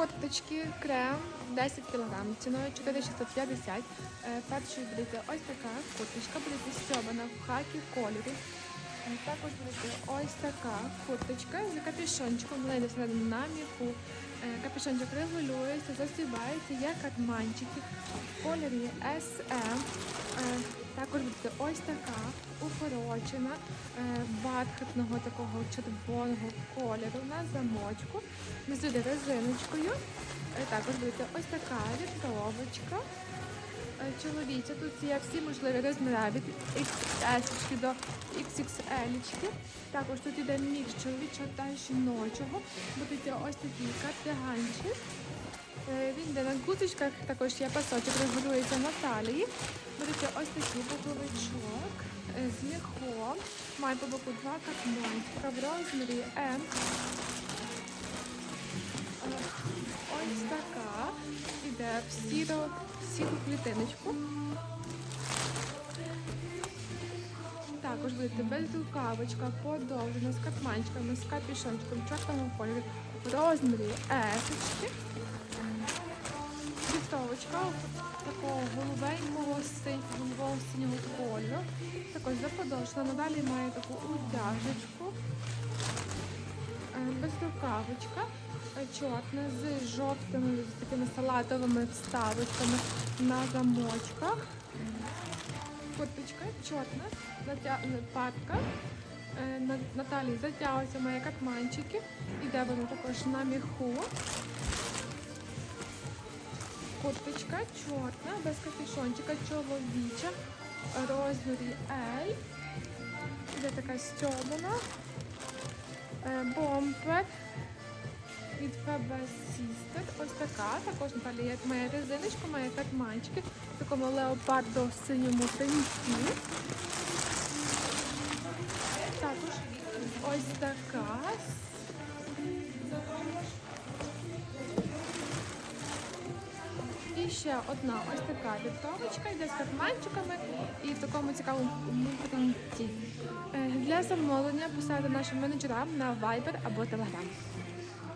Курточки, крем 10 кг, ціною 4650. Е, Першою буде ось така курточка, буде стьобана в хакі кольорі. Також буде ось така курточка з капюшончиком, ледь всередину на міху. Е, Капюшончик регулюється, засібається, є катманчики в кольорі SM. Е, Також буде ось така укорочена е, бархатного такого червоного кольору на замочку. Внизу йде резиночкою. Також буде ось така вітровочка. Е, Чоловіча, тут є всі можливі розміри від XS до XXL. Також тут іде мікс чоловічого та жіночого. Будуть ось такі кардиганчик. Е, Він йде на гудзичках, також є пасочок, регулюється на талії. Будете ось такий боковичок е, з міхом. Має по боку два катмончика в розмірі М. сіро, сіру клітиночку. Також буде безрукавочка подовжена з катманчиками, з капюшончиком, чорному кольорі в розмірі есочки. Вітровочка такого голубенького голубого синього кольору. Також заподовжена. Надалі має таку утяжечку. Е, Безрукавочка. е, Чорна з жовтими з такими салатовими вставочками на замочках. Курточка чорна, затя... не, патка. Е, На, на талії катманчики. Іде воно також на міху. Курточка чорна, без капюшончика, чоловіча, розмірі L. Іде така стьобана. Е, Бомбер від FB Sister. Ось така. Також Наталі є- має резиночку, має карманчики. в такому леопардо синьому тенці. Також ось така. Ще одна ось така вітровочка, йде з карманчиками і в такому цікавому принті. Е, Для замовлення писати нашим менеджерам на Viber або Telegram.